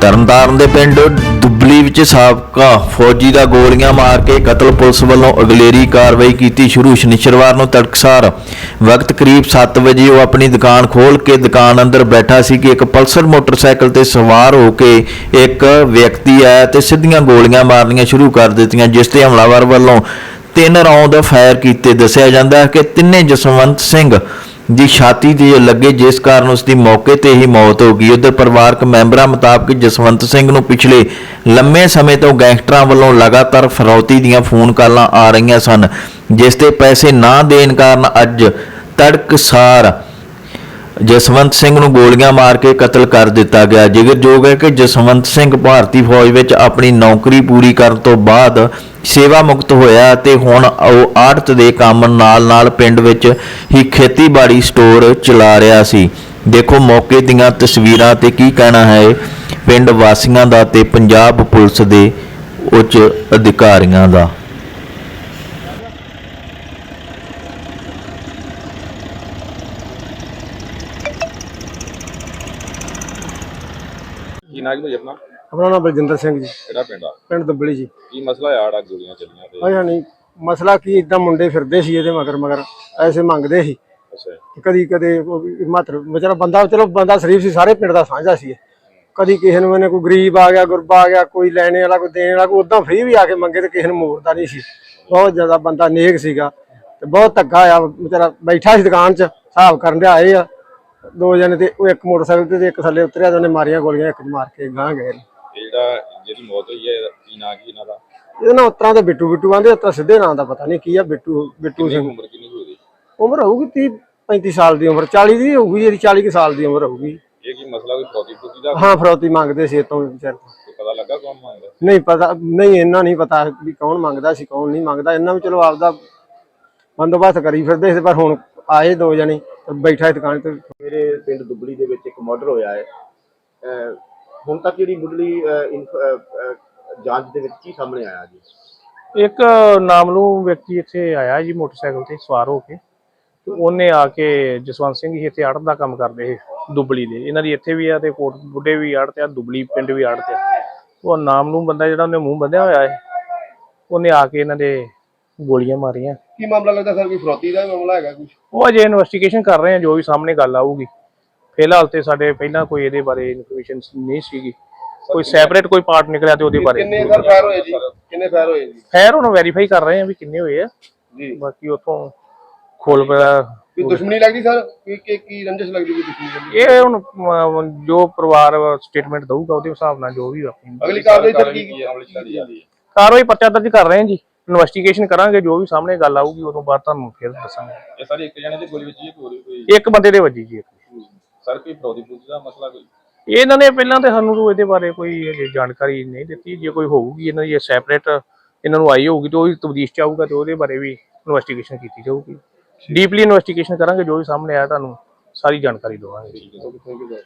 ਤਰਨਤਾਰਨ ਦੇ ਪਿੰਡ ਦੁੱਬਲੀ ਵਿੱਚ ਸਾਬਕਾ ਫੌਜੀ ਦਾ ਗੋਲੀਆਂ ਮਾਰ ਕੇ ਕਤਲ ਪੁਲਿਸ ਵੱਲੋਂ ਅਗਲੇਰੀ ਕਾਰਵਾਈ ਕੀਤੀ ਸ਼ੁਰੂ। ਸ਼ਨੀਚਰਵਾਰ ਨੂੰ ਤੜਕਸਾਰ ਵਕਤ ਕਰੀਬ 7 ਵਜੇ ਉਹ ਆਪਣੀ ਦੁਕਾਨ ਖੋਲ੍ਹ ਕੇ ਦੁਕਾਨ ਅੰਦਰ ਬੈਠਾ ਸੀ ਕਿ ਇੱਕ ਪਲਸਰ ਮੋਟਰਸਾਈਕਲ ਤੇ ਸਵਾਰ ਹੋ ਕੇ ਇੱਕ ਵਿਅਕਤੀ ਆਇਆ ਤੇ ਸਿੱਧੀਆਂ ਗੋਲੀਆਂ ਮਾਰਨੀਆਂ ਸ਼ੁਰੂ ਕਰ ਦਿੱਤੀਆਂ, ਜਿਸ ਤੇ ਹਮਲਾਵਰ ਵੱਲੋਂ ਤਿੰਨ ਰੌਂਦ ਫਾਇਰ ਕੀਤੇ। ਦੱਸਿਆ ਜਾਂਦਾ ਹੈ ਕਿ ਤਿੰਨੇ ਜਸਵੰਤ ਸਿੰਘ ਦੀ ਛਾਤੀ ਤੇ ਲੱਗੇ ਜਿਸ ਕਾਰਨ ਉਸ ਦੀ ਮੌਕੇ ਤੇ ਹੀ ਮੌਤ ਹੋ ਗਈ। ਉਧਰ ਪਰਿਵਾਰਕ ਮੈਂਬਰਾਂ ਮੁਤਾਬਕ ਜਸਵੰਤ ਸਿੰਘ ਨੂੰ ਪਿਛਲੇ ਲੰਮੇ ਸਮੇਂ ਤੋਂ ਗੈਂਗਸਟਰਾਂ ਵੱਲੋਂ ਲਗਾਤਾਰ ਫਰੌਤੀ ਦੀਆਂ ਫੋਨ ਕਾਲਾਂ ਆ ਰਹੀਆਂ ਸਨ, ਜਿਸ ਤੇ ਪੈਸੇ ਨਾ ਦੇਣ ਕਾਰਨ ਅੱਜ ਤੜਕਸਾਰ ਜਸਵੰਤ ਸਿੰਘ ਨੂੰ ਗੋਲੀਆਂ ਮਾਰ ਕੇ ਕਤਲ ਕਰ ਦਿੱਤਾ ਗਿਆ। ਜ਼ਿਕਰਯੋਗ ਹੈ ਕਿ ਜਸਵੰਤ ਸਿੰਘ ਭਾਰਤੀ ਫੌਜ ਵਿੱਚ ਆਪਣੀ ਨੌਕਰੀ ਪੂਰੀ ਕਰਨ ਤੋਂ ਬਾਅਦ ਸੇਵਾ ਮੁਕਤ ਹੋਇਆ ਤੇ ਹੁਣ ਉਹ ਆੜਤ ਦੇ ਕੰਮ ਨਾਲ-ਨਾਲ ਪਿੰਡ ਵਿੱਚ ਹੀ ਖੇਤੀਬਾੜੀ ਸਟੋਰ ਚਲਾ ਰਿਹਾ ਸੀ। ਦੇਖੋ ਮੌਕੇ ਦੀਆਂ ਤਸਵੀਰਾਂ ਤੇ ਕੀ ਕਹਿਣਾ ਹੈ। ਪਿੰਡ ਵਾਸੀਆਂ ਦਾ ਤੇ ਪੰਜਾਬ ਪੁਲਿਸ ਦੇ ਉੱਚ ਅਧਿਕਾਰੀਆਂ ਦਾ। ਕੀ ਨਾਮ ਜੀ ਆਪਣਾ? ਆਪਣਾ ਨਾਮ ਬਲਜਿੰਦਰ ਸਿੰਘ ਜੀ। ਕਿਹੜਾ ਪਿੰਡ ਆ? ਪਿੰਡ ਦੁੱਬਲੀ ਜੀ। ਕੀ ਮਸਲਾ ਆ ਆੜਾ ਗੋਲੀਆਂ ਚੱਲੀਆਂ ਤੇ? ਆਇਆ ਨਹੀਂ ਮਸਲਾ ਕੀ ਇਦਾਂ ਮੁੰਡੇ ਫਿਰਦੇ ਸੀ ਇਹਦੇ ਮਗਰ ਮਗਰ ਐਸੇ ਮੰਗਦੇ ਸੀ। ਅੱਛਾ। ਕਦੀ ਕਦੇ ਮਾਤਰ ਵਿਚਾਰਾ ਬੰਦਾ ਚਲੋ ਬੰਦਾ ਸ਼ਰੀਫ ਸੀ ਸਾਰੇ ਪਿੰਡ ਦਾ ਸਾਂਝਾ ਸੀ ਇਹ। ਕਦੀ ਕਿਸੇ ਨੂੰ ਇਹਨੇ ਕੋਈ ਗਰੀਬ ਆ ਗਿਆ ਗੁਰਬਾ ਆ ਗਿਆ ਕੋਈ ਲੈਣੇ ਵਾਲਾ ਕੋਈ ਦੇਣ ਵਾਲਾ ਕੋਈ ਉਦਾਂ ਫ੍ਰੀ ਵੀ ਆ ਕੇ ਮੰਗੇ ਤੇ ਕਿਸੇ ਨੂੰ ਮੋੜਦਾ ਨਹੀਂ ਸੀ। ਬਹੁਤ ਜ਼ਿਆਦਾ ਬੰਦਾ ਨੇਕ ਸੀਗਾ ਤੇ ਬਹੁਤ ਧੱਕਾ ਆ ਵਿਚਾਰਾ ਬੈਠਾ ਸੀ ਦੁਕਾਨ 'ਚ ਹਿਸਾਬ ਕਰਨ ਦੇ ਆਏ ਆ। ਦੋ ਜਣੇ ਤੇ ਉਹ ਇੱਕ ਮੋਟਰਸਾਈਕਲ ਤੇ ਤੇ ਇੱਕ ਥੱਲੇ ਉਤਰਿਆ ਤੇ ਉਹਨੇ ਮਾਰੀਆਂ ਗੋਲੀਆਂ ਇੱਕ ਮਾਰ ਕੇ ਗਾਂ ਗਏ ਨੇ। ਇਹ ਜਿਹੜਾ ਜਿਹਦੀ ਮੌਤ ਹੋਈ ਹੈ ਇਹਦਾ ਕੀ ਨਾਂ ਕੀ ਇਹਨਾਂ ਦਾ? ਇਹ ਨਾ ਉਤਰਾਂ ਦੇ ਬਿੱਟੂ ਬਿੱਟੂ ਆਂਦੇ ਉਤਰਾ ਸਿੱਧੇ ਨਾਂ ਦਾ ਪਤਾ ਨਹੀਂ ਕੀ ਆ ਬਿੱਟੂ ਬਿੱਟੂ ਸਿੰਘ। ਉਮਰ ਕਿੰਨੀ ਹੋਈ? ਉਮਰ ਹੋਊਗੀ 30 35 ਸਾਲ ਦੀ ਉਮਰ 40 ਦੀ ਹੋਊਗੀ ਜਿਹੜੀ 40 ਕੁ ਸਾਲ ਦੀ ਉਮਰ ਹੋਊਗੀ। ਇਹ ਕੀ ਮਸਲਾ ਕੋਈ ਫੌਜੀ ਫੁਜੀ ਦਾ? ਹਾਂ ਫਰੌਤੀ ਮੰਗਦੇ ਸੀ ਇਤੋਂ ਵਿਚਾਰ ਪਤਾ ਲੱਗਾ ਕੌਣ ਮੰਗਦਾ? ਨਹੀਂ ਪਤਾ ਨਹੀਂ ਇਹਨਾਂ ਨਹੀਂ ਪਤਾ ਵੀ ਕੌਣ ਮੰਗਦਾ ਸੀ ਕੌਣ ਨਹੀਂ ਮੰਗਦਾ। ਇਹਨਾਂ ਵੀ ਚਲੋ ਆਪਦਾ ਬੰਦੋਬਸਤ ਕਰੀ ਫਿਰਦੇ ਸੀ ਪਰ ਹੁਣ ਆਏ ਦੋ ਜਣੇ ਤੇ ਬੈਠਾ ਦੁਕਾਨ ਤੇ। ਮੇਰੇ ਪਿੰਡ ਦੁੱਬਲੀ ਦੇ ਵਿੱਚ ਇੱਕ ਮਰਡਰ ਹੋਇਆ ਹੈ। ਹੁਣ ਤੱਕ ਜਿਹੜੀ ਮੁੱਢਲੀ ਅਹ, ਇਨਫ- ਅਹ, ਅਹ, ਜਾਂਚ ਦੇ ਵਿੱਚ ਕੀ ਸਾਹਮਣੇ ਆਇਆ ਜੀ? ਇੱਕ ਨਾਮਲੂ ਵਿਅਕਤੀ ਇੱਥੇ ਆਇਆ ਜੀ ਮੋਟਰਸਾਈਕਲ ਤੇ ਸਵਾਰ ਹੋ ਕੇ। ਤੇ ਉਹਨੇ ਆ ਕੇ ਜਸਵੰਤ ਸਿੰਘ ਜੀ ਇੱਥੇ ਆੜਤ ਦਾ ਕੰਮ ਕਰਦੇ ਸੀ ਦੁਬਲੀ ਦੇ। ਇਹਨਾਂ ਦੀ ਇੱਥੇ ਵੀ ਆ ਤੇ ਕੋਟ ਬੁੱਢੇ ਵੀ ਆੜਤ ਆ ਦੁਬਲੀ ਪਿੰਡ ਵੀ ਆੜਤ ਆ। ਉਹ ਨਾਮਲੂ ਬੰਦਾ ਜਿਹੜਾ ਉਹਨੇ ਮੂੰਹ ਬੰਨਿਆ ਹੋਇਆ ਹੈ ਉਹਨੇ ਆ ਕੇ ਇਹਨਾਂ ਦੇ ਗੋਲੀਆਂ ਮਾਰੀਆਂ। ਕੀ ਮਾਮਲਾ ਲੱਗਦਾ ਸਰ? ਕੋਈ ਫਰੋਤੀ ਦਾ ਮਾਮਲਾ ਹੈਗਾ ਕੁਝ ਉਹ ਅਜੇ ਇਨਵੈਸਟੀਗੇਸ਼ਨ ਕਰ ਰਹੇ ਆ ਜੋ ਵੀ ਸਾਹਮਣੇ ਗੱਲ ਆਊਗੀ। ਫਿਲਹਾਲ ਤੇ ਸਾਡੇ ਪਹਿਲਾਂ ਕੋਈ ਇਹਦੇ ਬਾਰੇ ਇਨਫੋਰਮੇਸ਼ਨ ਨਹੀਂ ਸੀਗੀ। ਕੋਈ ਸੈਪਰੇਟ ਕੋਈ ਪਾਰਟ ਨਿਕਲਿਆ ਤੇ ਉਹਦੇ ਬਾਰੇ। ਕਿੰਨੇ ਸਰ ਫਾਇਰ ਹੋਏ ਜੀ? ਕਿੰਨੇ ਫਾਇਰ ਹੋਏ ਜੀ? ਖੈਰ ਹੁਣ ਵੈਰੀਫਾਈ ਕਰ ਰਹੇ ਆ ਵੀ ਕਿੰਨੇ ਹੋਏ ਆ। ਜੀ। ਬਾਕੀ ਉਥੋਂ ਖੋਲ ਪਿਆ ਕੋਈ ਦੁਸ਼ਮਣੀ ਲੱਗਦੀ ਸਰ? ਕੀ ਕੀ ਕੀ ਰੰਜਿਸ਼ ਲੱਗਦੀ ਕੋਈ ਦੁਸ਼ਮਣੀ ਇਹ ਹੁਣ ਜੋ ਪਰਿਵਾਰ ਸਟੇਟਮੈਂਟ ਦਊਗਾ ਉਹਦੇ ਹਿਸਾਬ ਨਾਲ ਜੋ ਵੀ ਆਪਣੀ ਅਗਲੀ ਕਾਰਵਾਈ ਸਰ ਕੀ ਕੀ ਕਾਰਵਾਈ ਪਰਚਾ ਦਰਜ ਕਰ ਰਹੇ ਹਾਂ ਜੀ। ਇਨਵੈਸਟੀਗੇਸ਼ਨ ਕਰਾਂਗੇ ਜੋ ਵੀ ਸਾਹਮਣੇ ਗੱਲ ਆਊਗੀ ਉਦੋਂ ਬਾਅਦ ਤੁਹਾਨੂੰ ਫਿਰ ਦੱਸਾਂਗੇ। ਇਹ ਸਾਰੀ ਇੱਕ ਜਣੇ ਦੀ ਗੋਲੀ ਵਿੱਚ ਹੀ ਕੋਈ ਕੋਈ? ਇੱਕ ਬੰਦੇ ਦੇ ਵੱਜੀ ਜੀ ਇੱਕ। ਸਰ ਕੋਈ ਫੌਜੀ ਫੁਜੀ ਦਾ ਮਸਲਾ ਕੋਈ? ਇਹਨਾਂ ਨੇ ਪਹਿਲਾਂ ਤੇ ਸਾਨੂੰ ਤਾਂ ਇਹਦੇ ਬਾਰੇ ਕੋਈ ਅਜੇ ਜਾਣਕਾਰੀ ਨਹੀਂ ਦਿੱਤੀ। ਜੇ ਕੋਈ ਹੋਊਗੀ ਇਹਨਾਂ ਦੀ ਸੈਪਰੇਟ ਇਹਨਾਂ ਨੂੰ ਆਈ ਹੋਊਗੀ ਤੇ ਉਹ ਤਬਦੀਸ਼ ਚ ਆਊਗਾ ਤੇ ਉਹਦੇ ਬਾਰੇ ਵੀ ਇਨਵੈਸਟੀਗੇਸ਼ਨ ਕੀਤੀ ਜਾਊਗੀ। ਡੀਪਲੀ ਇਨਵੈਸਟੀਗੇਸ਼ਨ ਕਰਾਂਗੇ ਜੋ ਵੀ ਸਾਹਮਣੇ ਆਇਆ ਤੁਹਾਨੂੰ ਸਾਰੀ ਜਾਣਕਾਰੀ ਦੇਵਾਂਗੇ। Thank you sir